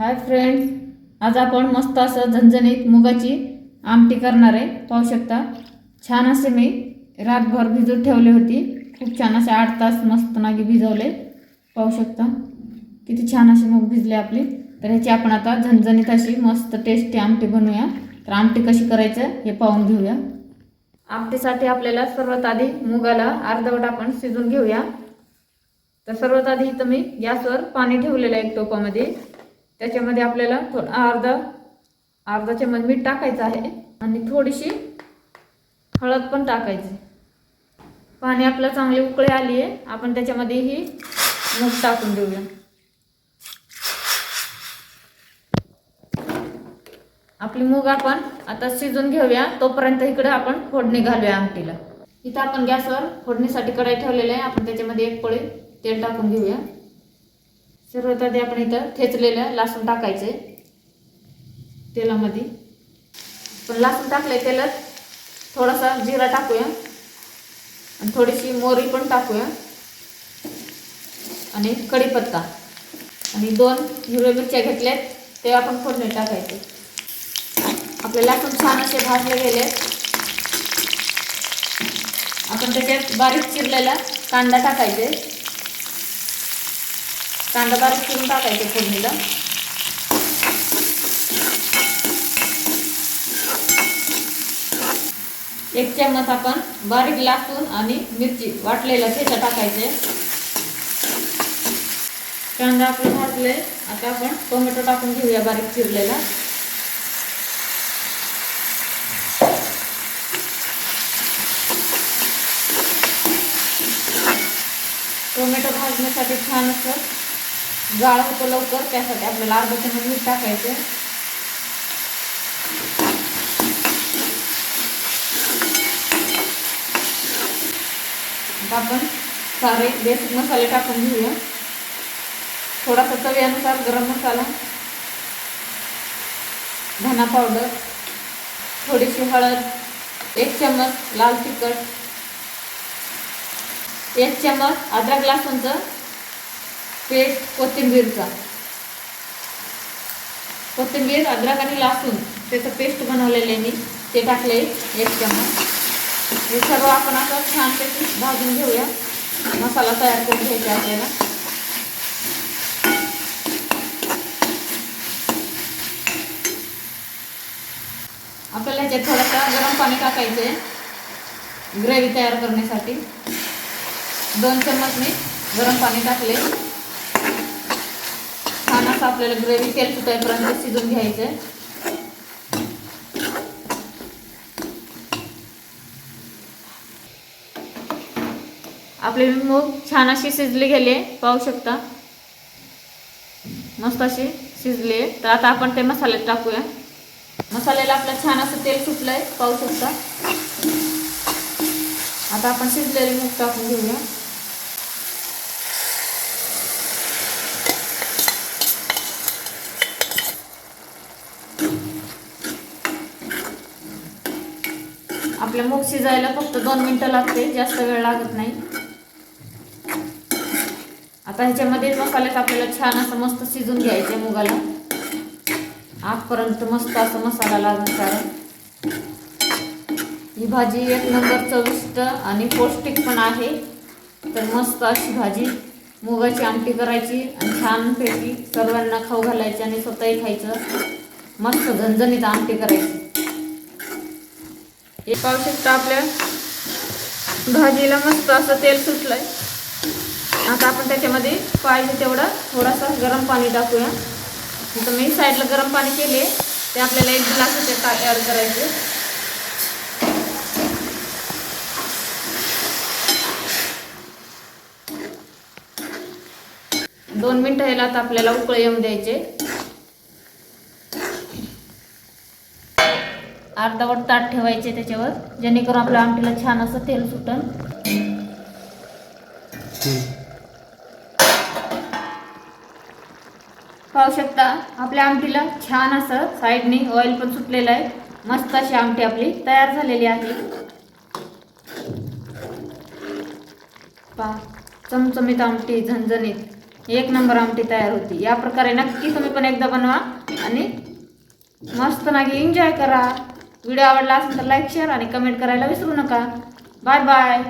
Hi friends आज आपण मस्त असं झणझणीत मुगाची आमटी करणार आहे. पाहू शकता छान असे मी रातभर भिजत ठेवली होती. खूप छान असे आठ तास मस्त नागे भिजवले. पाहू शकता किती छान असे मूग भिजले आपले. तर ह्याची आपण आता झणझणीत अशी मस्त टेस्टी आमटी बनवूया. तर आमटी कशी करायचं हे पाहून घेऊया. आमटीसाठी आपल्याला सर्वात आधी मुगाला अर्धवट आपण शिजून घेऊया. तर सर्वात आधी इथं मी गॅसवर पाणी ठेवलेलं आहे एक टोपामध्ये. त्याच्यामध्ये आपल्याला थोडं अर्धा अर्धा चमच मीठ टाकायचं आहे आणि थोडीशी हळद पण टाकायची. पाणी आपलं चांगली उकळी आली आहे आपण त्याच्यामध्ये ही मूग टाकून देऊया. आपली मूग आपण आता शिजून घेऊया तोपर्यंत इकडे आपण फोडणी घालूया आमटीला. इथं आपण गॅसवर फोडणीसाठी कढाई ठेवलेली आहे आपण त्याच्यामध्ये एक पळी तेल टाकून घेऊया. सर्वात आधी आपण इथं ठेचलेलं लसूण टाकायचे. तेलामध्ये. पण लसूण टाकले तेलात थोडासा जिरा टाकूया. आणि थोडीशी मोरी पण टाकूया. आणि कढीपत्ता. आणि दोन हिरव्या मिरच्या घेतल्यात ते आपण फोडणी टाकायचे. आपले लासून छान असे भाजले गेले. आपण त्याच्यात बारीक चिरलेला कांदा टाकायचे. कांदा बारीक करून टाकायचे फोडणीला. एक चम्मच आपण बारीक लाकूड आणि मिरची वाटलेला ठेचा टाकायचे. कांदा आपण भाजले. आता आपण टोमॅटो टाकून घेऊया बारीक चिरलेला. टोमॅटो भाजण्यासाठी छान असं गाळ होतं लवकर त्यासाठी आपल्याला अर्धा चमच मीठ टाकायचं. आपण सारे बेसिक मसाले टाकून घेऊया. थोडासा चवीनुसार गरम मसाला धना पावडर थोडीशी हळद एक चम्मच लाल तिखट एक चमच अद्रक लसूणचं पेस्ट कोथिंबीरचा. कोथिंबीर अद्रक आणि लसूण त्याचं पेस्ट बनवलेले मी. ते टाकले एक चमच हे सर्व आपण असं छानपैकी भाजून घेऊया. मसाला तयार करून घ्यायचा आपल्याला. आपल्याला ह्याच्यात थोडंसं गरम पाणी टाकायचं आहे ग्रेव्ही तयार करण्यासाठी. दोन चम्मच मी गरम पाणी टाकले. असं आपल्याला ग्रेव्ही तेल सुटायपर्यंत शिजून घ्यायचं आपले मूग छान अशी शिजले गेले पाहू शकता. मस्त अशी शिजले. तर आता आपण ते मसाल्यात टाकूया. मसाल्याला आपलं छान असं तेल सुटलंय पाहू शकता. आता आपण शिजलेले मूग टाकून घेऊया. आपल्या मूग शिजायला फक्त दोन मिनटं लागते जास्त वेळ लागत नाही. आता ह्याच्यामध्ये मसाल्यात आपल्याला छान असं मस्त शिजून घ्यायचे मुगाला. आजपर्यंत मस्त असं मसाला लागून कारण ही भाजी एक नंबर चविष्ट आणि पौष्टिक पण आहे. तर मस्त अशी भाजी. मुगाची आमटी करायची आणि छानपैकी सर्वांना खाऊ घालायची आणि स्वतःही खायचं. मस्त झणझणीत आमटी करायची. हे पाहू शकता आपल्या भाजीला मस्त असं तेल सुटलंय. आता आपण त्याच्यामध्ये पाहिजे तेवढा थोडासा गरम पाणी टाकूया. तिथं मी साईडला गरम पाणी केले. ते आपल्याला एक ग्लास होते तयार करायचे. दोन मिनटं ह्याला आता आपल्याला उकळे येऊन द्यायचे. अर्धावट ताट ठेवायचे त्याच्यावर जेणेकरून आपल्या आमटीला छान असं तेल सुटन. पाहू शकता आपल्या आमटीला छान असं साईडने ऑइल पण सुटलेलं आहे. मस्त अशी आमटी आपली तयार झालेली आहे. पा चमचमीत आमटी झणझणीत. एक नंबर आमटी तयार होती. या प्रकारे नक्की तुम्ही पण एकदा बनवा आणि मस्त नागी एन्जॉय करा. व्हिडिओ आवडला असेल तर लाईक शेअर आणि कमेंट करायला विसरू नका. Bye bye.